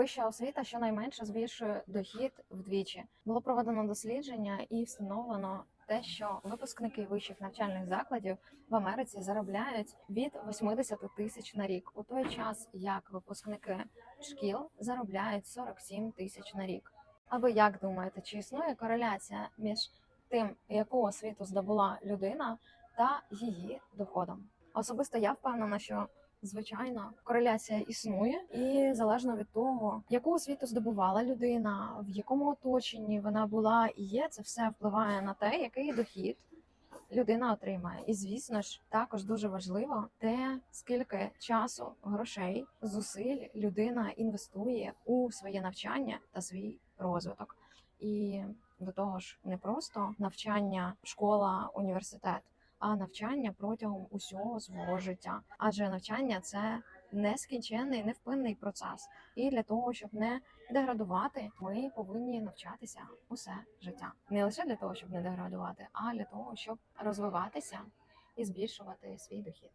Вища освіта щонайменше збільшує дохід вдвічі. Було проведено дослідження і встановлено те, що випускники вищих навчальних закладів в Америці заробляють від 80 тисяч на рік, у той час як випускники шкіл заробляють 47 тисяч на рік. А ви як думаєте, чи існує кореляція між тим, яку освіту здобула людина, та її доходом? Особисто я впевнена, що звичайно кореляція існує, і залежно від того, яку освіту здобувала людина, в якому оточенні вона була і є, це все впливає на те, який дохід людина отримає. І звісно ж, також дуже важливо те, скільки часу, грошей, зусиль людина інвестує у своє навчання та свій розвиток. І до того ж, не просто навчання, школа, університет, а навчання протягом усього свого життя. Адже навчання це нескінченний, невпинний процес. І для того, щоб не деградувати, ми повинні навчатися усе життя. Не лише для того, щоб не деградувати, а для того, щоб розвиватися і збільшувати свій дохід.